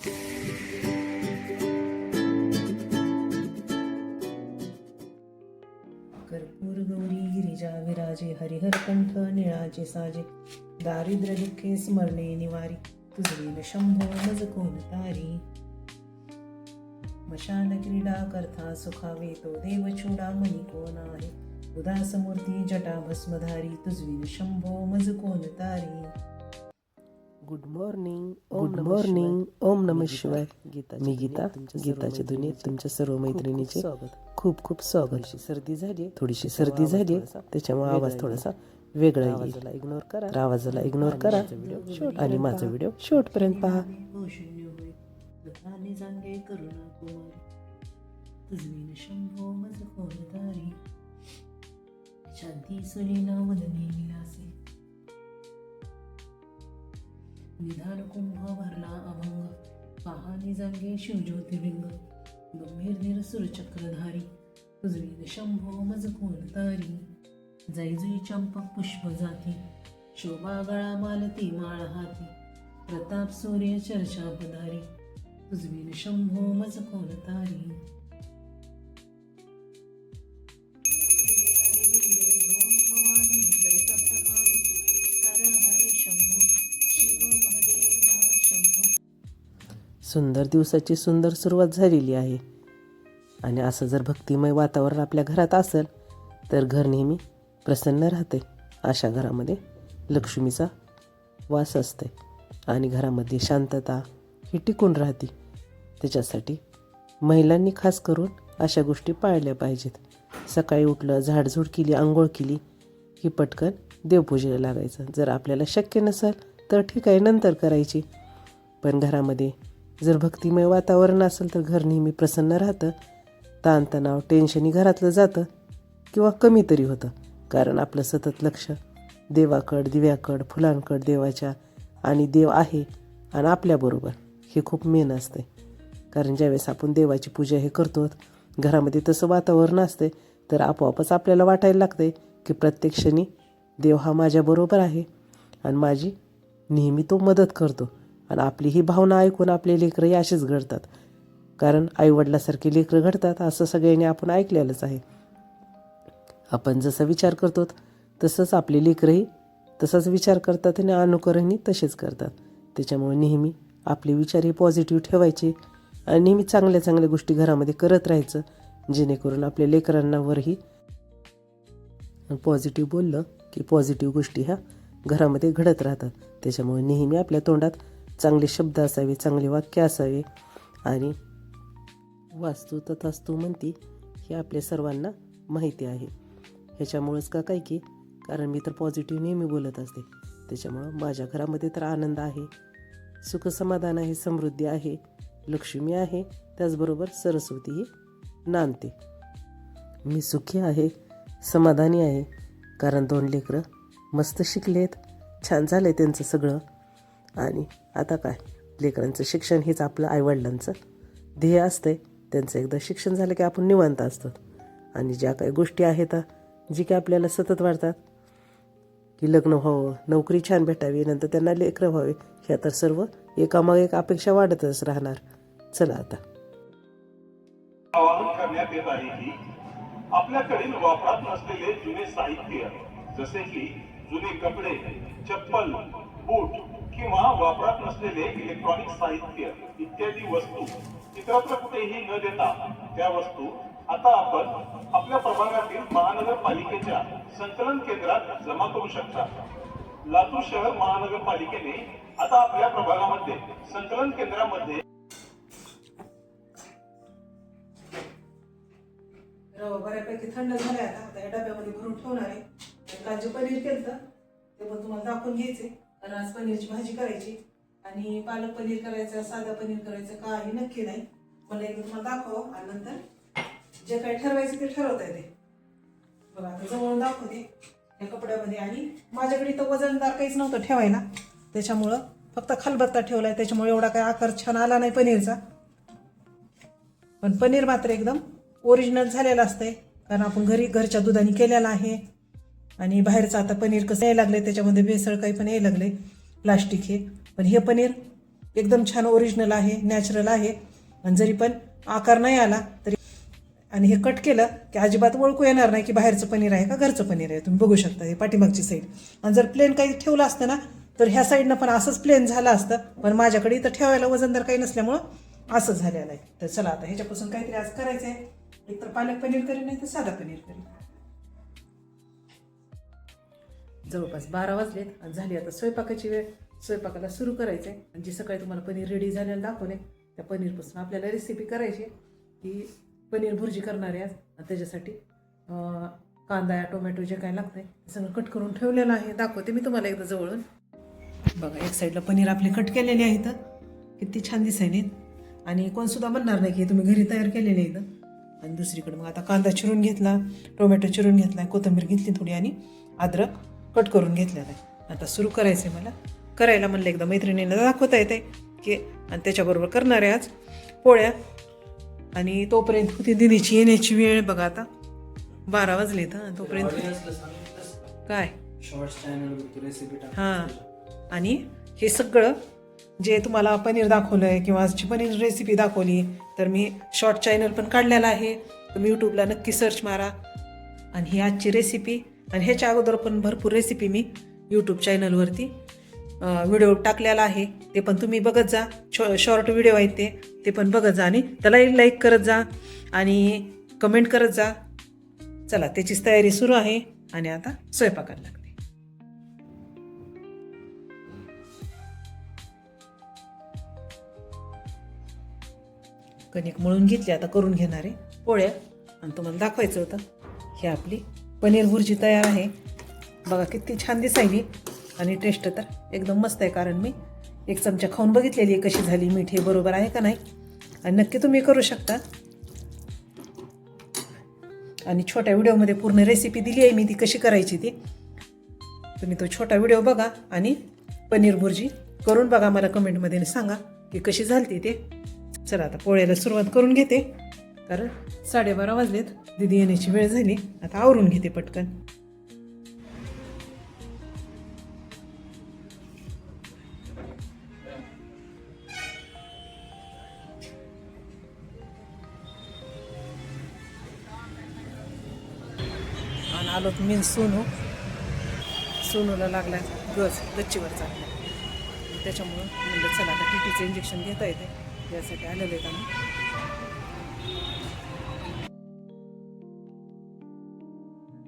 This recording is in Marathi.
कर्पूर गौरी गिरिजा विराजे हरिहर कंठ निळाचे साजे दारिद्र्य दुःखे स्मरणे निवारी तुझवीन शंभो मज कोण तारी? मशान क्रीडा करता सुखावे तो देव छोडा मनी कोण आहे? उदास मूर्ती जटा भस्मधारी तुझवीन शंभो मज कोण तारी? Good morning good morning Om नम शिवाय गीता मी गीता गीताच्या दुनियेत तुमच्या सर्व मैत्रिणीचे खूप खूप स्वागत. सर्दी झाली थोडीशी सर्दी झाली त्याच्यामुळे आवाज थोडासा वेगळा येईल. इग्नोर करा आवाजाला इग्नोर करा. आणि माझा व्हिडिओ शेवट पर्यंत पहा. शंभो मज शांती वदने विलासे निधान कुंभ भरला अभंग. पाहाने जागे शिवज्योतिर्लिंग. गंभीर धीर सुरचक्रधारी. तुझवीन शंभो मज कोण तारी जैजुई चंपक पुष्प जाती. शोभा गळा मालती माळ हाती. प्रताप सूर्य चर्चा पधारी. तुझवीन शंभो मज कोण तारी. सुंदर दिवसाची सुंदर सुरुवात झालेली आहे. आणि असं जर भक्तिमय वातावरण आपल्या घरात असेल तर घर नेहमी प्रसन्न राहते. अशा घरामध्ये लक्ष्मीचा वास असते. आणि घरामध्ये शांतता ही टिकून राहते. त्याच्यासाठी महिलांनी खास करून अशा गोष्टी पाळल्या पाहिजेत. सकाळी उठलं झाडझूड केली आंघोळ केली की पटकन देवपूजेला लागायचं. जर आपल्याला शक्य नसेल तर ठीक आहे नंतर करायची. पण घरामध्ये जर भक्तिमय वातावरण असेल तर घर नेहमी प्रसन्न राहतं. ताणतणाव टेन्शनही घरातलं जातं किंवा कमी तरी होतं. कारण आपलं सतत लक्ष देवाकड दिव्याकड फुलांकड देवाच्या आणि देव आहे आणि आपल्याबरोबर हे खूप मेन असते कारण ज्यावेळेस आपण देवाची पूजा हे करतो घरामध्ये तसं वातावरण असते तर आपोआपच आपल्याला वाटायला लागते की प्रत्येक क्षणी देव हा माझ्याबरोबर आहे आणि माझी नेहमी तो मदत करतो. आणि आपली ही भावना ऐकून आपले लेकरंही असेच घडतात. कारण आईवडिलासारखी लेकरं घडतात असं सगळ्यांनी आपण ऐकलेलंच आहे. आपण जसा विचार करतो तसंच आपले लेकरंही तसाच विचार करतात आणि अनुकरणही तसेच करतात. त्याच्यामुळे नेहमी आपले विचार हे पॉझिटिव्ह ठेवायचे आणि नेहमी चांगल्या चांगल्या गोष्टी घरामध्ये करत राहायचं जेणेकरून आपल्या लेकरांनावरही पॉझिटिव्ह बोललं की पॉझिटिव्ह गोष्टी ह्या घरामध्ये घडत राहतात. त्याच्यामुळे नेहमी आपल्या तोंडात चांगले शब्द असावे चांगले वाक्य असावे. आणि वास्तू तथास्तू म्हणती हे आपल्या सर्वांना माहिती आहे. ह्याच्यामुळंच का काय की कारण मी तर पॉझिटिव्ह नेहमी बोलत असते. त्याच्यामुळं माझ्या घरामध्ये तर आनंद आहे. सुखसमाधान आहे समृद्धी आहे लक्ष्मी आहे त्याचबरोबर सरस्वतीही नांदते. मी सुखी आहे समाधानी आहे कारण दोन लेकरं मस्त शिकलेत. छान झालं आहे त्यांचं सगळं. आणि आता काय? लेकरांचं शिक्षण हेच आपलं आईवडिलांचं. ध्येय असते त्यांचं एकदा शिक्षण झालं की आपण निवांत असतो आणि ज्या काही गोष्टी आहेत जी काही आपल्याला सतत वाढतात की लग्न व्हावं नोकरी छान भेटावी नंतर त्यांना लेकरं व्हावे ह्या तर सर्व एकामागे एक अपेक्षा वाढतच राहणार. चला आता. करण्यात येत आहे की आपल्याकडील वापरात नसलेले जुने साहित्य जसे की जुने कपडे चप्पल वापरात नसलेले इलेक्ट्रॉनिक साहित्य इत्यादी वस्तू इतरत्र कुठेही न देता त्या वस्तू आता आपण आपल्या प्रभागातील महानगरपालिकेच्या संकलन केंद्रात जमा करू शकता. लातूर शहर महानगरपालिकेने आता आपल्या प्रभागामध्ये संकलन केंद्रामध्ये बऱ्यापैकी थंड झालाय आता. आता या डब्यामध्ये भरून ठेवणार आहे. आणि काल जे पनीर केलं ते पण तुम्हाला दाखवून घ्यायचे कारण आज पनीरची भाजी करायची. आणि पालक पनीर करायचं साधा पनीर करायचं काही नक्की नाही. मला एकदा तुम्हाला दाखव हो. आणि नंतर जे काही ठरवायचं ते ठरवता येते. बघा आता जवळून दाखवते. या कपड्यामध्ये आणि माझ्याकडे तर वजनदार काहीच नव्हतं ठेवायला. त्याच्यामुळं फक्त खलबत्ता ठेवलाय. त्याच्यामुळे एवढा काही आकार छान आला नाही पनीरचा. पण पनीर मात्र एकदम ओरिजिनल झालेलं असतंय. कारण आपण घरी घरच्या दुधाने केलेलं आहे. आणि बाहेरचं आता पनीर कसं यायला लागलं त्याच्यामध्ये भेसळ काही पण यायला लागले प्लास्टिक हे. पण हे पनीर एकदम छान ओरिजिनल आहे नॅचरल आहे. आणि जरी पण आकार नाही आला तरी आणि हे कट केलं की अजिबात ओळखू येणार नाही की बाहेरचं पनीर आहे का घरचं पनीर आहे. तुम्ही बघू शकता हे पाठीमागची साईड आणि जर प्लेन काही ठेवलं असतं ना तर ह्या साईडनं पण असंच प्लेन झालं असतं. पण माझ्याकडे इथं ठेवायला वजनदार काही नसल्यामुळं असं झालेलं आहे. तर चला आता ह्याच्यापासून काहीतरी आज करायचं आहे एकतर पालक पनीर करीन नाही तर साधा पनीर करीन. जवळपास बारा वाजलेत आणि झाली आता स्वयंपाकाची वेळ. स्वयंपाकाला सुरू करायचं आहे आणि जी सकाळी तुम्हाला पनीर रेडी झालेलं दाखवले त्या पनीरपासून आपल्याला रेसिपी करायची आहे की पनीर भुर्जी करणार आहे आज. त्याच्यासाठी कांदा टोमॅटो जे काय लागतंय ते सगळं कट करून ठेवलेलं आहे. दाखवते मी तुम्हाला एकदा जवळून. बघा एक साईडला पनीर आपले कट केलेले आहेत. किती छान दिसायनेत आणि कोणसुद्धा म्हणणार नाही की तुम्ही घरी तयार केलेले आहेत. आणि दुसरीकडे मग आता कांदा चिरून घेतला टोमॅटो चिरून घेतला कोथिंबीर घेतली थोडी आणि अद्रक. कट करून घेतलेला आहे. आता सुरू करायचं आहे मला. करायला म्हणलं एकदा मैत्रिणीनं दाखवता येते की आणि त्याच्याबरोबर करणार आहे आज पोळ्या. आणि तोपर्यंत होती दिदीची येण्याची वेळ बघा आता. बारा वाजले तर तोपर्यंत काय? हां. आणि हे सगळं जे तुम्हाला पनीर दाखवलं आहे किंवा आजची पनीर रेसिपी दाखवली तर मी शॉर्ट चॅनल पण काढलेला आहे. तुम्ही यूट्यूबला नक्की सर्च मारा. आणि ही आजची रेसिपी आणि ह्याच्या अगोदर पण भरपूर रेसिपी मी यूट्यूब चॅनलवरती व्हिडिओ टाकलेला आहे. ते पण तुम्ही बघत जा. शॉ शॉर्ट व्हिडिओ आहेत ते. ते पण बघत जा आणि त्यालाही लाईक करत जा आणि कमेंट करत जा. चला त्याचीच तयारी सुरू आहे आणि आता स्वयंपाकाला लागते. कणिक मळून घेतली आता करून घेणारे पोळ्या. आणि तुम्हाला दाखवायचं होतं. ही आपली पनीर भुर्जी तयार आहे. बघा किती छान दिसायली. आणि टेस्ट तर एकदम मस्त आहे कारण मी एक चमचा खाऊन बघितलेली आहे कशी झाली मीठ हे बरोबर आहे का नाही. आणि नक्की तुम्ही करू शकता. आणि छोट्या व्हिडिओमध्ये पूर्ण रेसिपी दिली आहे मी ती कशी करायची ती. तुम्ही तो छोटा व्हिडिओ बघा आणि पनीर भुर्जी करून बघा मला कमेंटमध्ये सांगा की कशी झाली ते. चला आता पोळ्याला सुरुवात करून घेते. कारण साडेबारा वाजलेत. दिदी येण्याची वेळ झाली. आता आवरून घेते पटकन. आणि आलो मी सोनू. सोनूला लागला गज गच्चीवर चालला त्याच्यामुळं म्हणलं चला आता टी टीचं इंजेक्शन घेता येते यासाठी आलेलं आहे आम्ही.